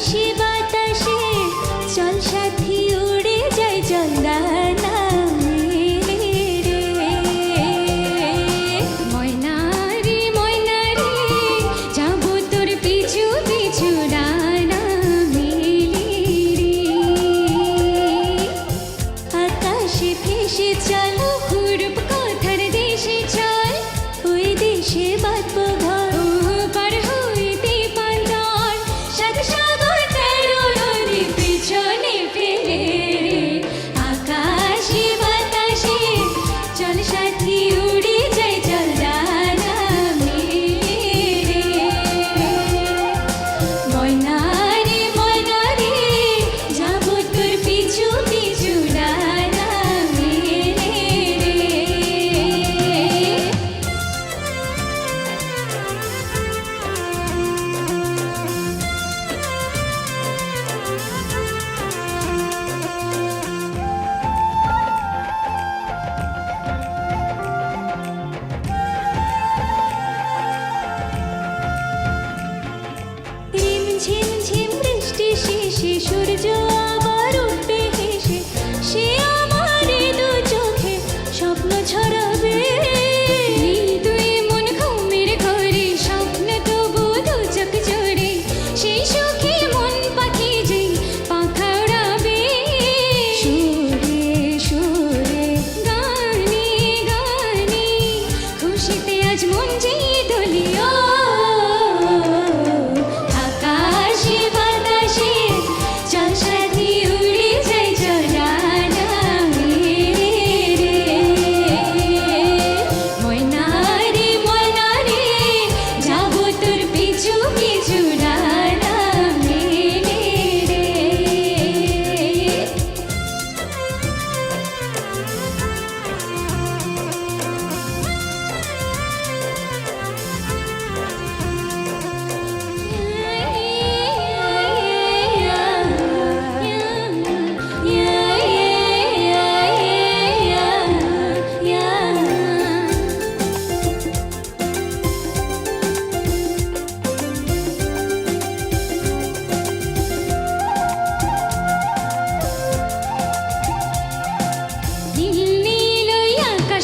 she হেসে সে দু চোখে স্বপ্ন ছড়াবে। ঘুমের ঘরে, স্বপ্ন দু যে গানে খুশিতে আজ মন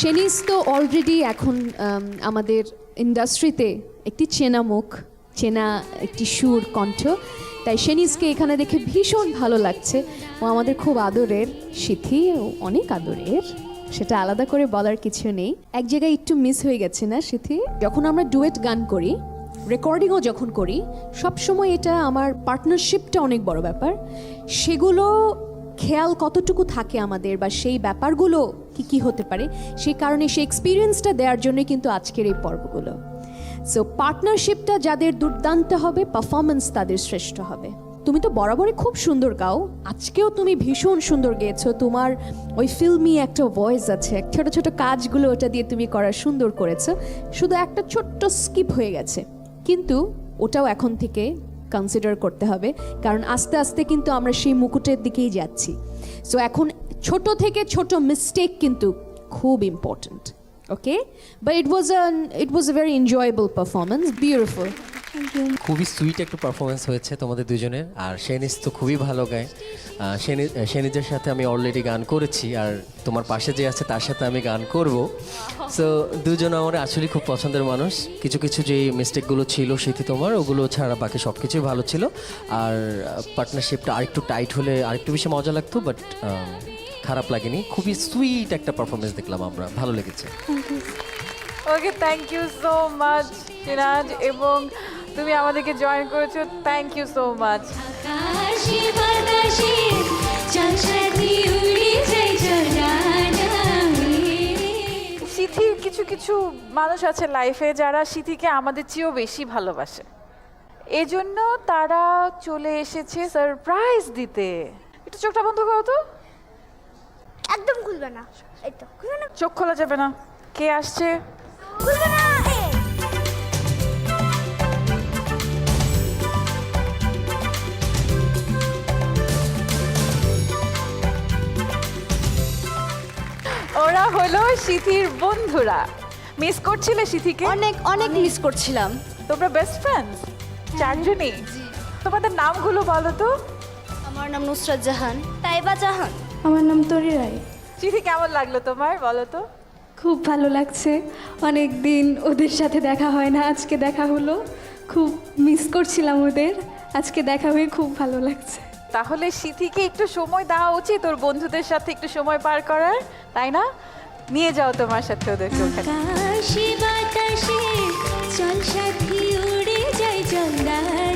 শেনিস তো অলরেডি এখন আমাদের ইন্ডাস্ট্রিতে একটি চেনা মুখ চেনা একটি সুর কণ্ঠ। তাই শেনিসকে এখানে দেখে ভীষণ ভালো লাগছে। ও আমাদের খুব আদরের সিথি অনেক আদরের। সেটা আলাদা করে বলার কিছু নেই। এক জায়গায় একটু মিস হয়ে গেছে না সিথি? যখন আমরা ডুয়েট গান করি রেকর্ডিংও যখন করি সব সময় এটা আমার পার্টনারশিপটা অনেক বড় ব্যাপার। সেগুলো খেয়াল কতটুকু থাকে আমাদের বা সেই ব্যাপারগুলো কি কি হতে পারে? সেই কারণে সেই এক্সপিরিয়েন্সটা দেওয়ার জন্যই কিন্তু আজকের এই পর্বগুলো। সো পার্টনারশিপটা যাদের দুর্দান্ত হবে পারফরমেন্স তাদের শ্রেষ্ঠ হবে। তুমি তো বরাবরই খুব সুন্দর গাও। আজকেও তুমি ভীষণ সুন্দর গেয়েছো। তোমার ওই ফিল্মি একটা ভয়েস আছে ছোট ছোট কাজগুলো ওটা দিয়ে তুমি করা সুন্দর করেছ। শুধু একটা ছোট্ট স্কিপ হয়ে গেছে। কিন্তু ওটাও এখন থেকে কনসিডার করতে হবে। কারণ আস্তে আস্তে কিন্তু আমরা সেই মুকুটের দিকেই যাচ্ছি। সো এখন ছোট থেকে ছোট মিস্টেক কিন্তু খুব important okay but it was it was a very enjoyable performance beautiful খুবই সুইট একটা পারফরমেন্স হয়েছে তোমাদের দুজনের আর শেনিস তো খুবই ভালো গায়। শেনিজের সাথে আমি অলরেডি গান করেছি আর তোমার পাশে যে আছে তার সাথে আমি গান করব। সো দুজন আমার আসলে খুব পছন্দের মানুষ। কিছু কিছু যে মিস্টেকগুলো ছিল সেটি তোমার ওগুলো ছাড়া বাকি সব কিছুই ভালো ছিল। আর পার্টনারশিপটা আরেকটু টাইট হলে আরেকটু বেশি মজা লাগতো বাট খারাপ লাগেনি খুবই সুইট একটা পারফরমেন্স দেখলাম আমরা ভালো লেগেছে। Okay thank you so much Siraj এবং তুমি আমাদেরকে জয়েন করেছ থ্যাংক ইউ সো মাচ সিথির কিছু কিছু মানুষ আছে লাইফে যারা সিথিকে আমাদের চেয়েও বেশি ভালোবাসে। এজন্য তারা চলে এসেছে সারপ্রাইজ দিতে। একটু চোখটা বন্ধ করো তো। একদম খুলবে না। এই তো খুলবে না? চোখ খোলা যাবে না। কে আসছে? খুলবে না? ওরা হলো সিথির বন্ধুরা। মিস করছিলে সিথিকে? অনেক অনেক মিস করছিলাম। তোমরা বেস্ট হ্যাঁ। ফ্রেন্ড চারজনই? তোমাদের নামগুলো বলো তো। আমার নাম নুসরাত জাহান। তাইবা জাহান। আমার নাম তরি রায়। সিথি কেমন লাগল তোমার বলো তো? খুব ভালো লাগছে। অনেক দিন ওদের সাথে দেখা হয় না আজকে দেখা হলো। খুব মিস করছিলাম ওদের। আজকে দেখা হয়ে খুব ভালো লাগছে। তাহলে সিথিকে একটু সময় দেওয়া উচিত ওর বন্ধুদের সাথে একটু সময় পার করার তাই না? নিয়ে যাও তোমার সাথে ওদেরকে ওখানে আকাশে বাতাসে চল সাথী উড়ে যাই চন্দার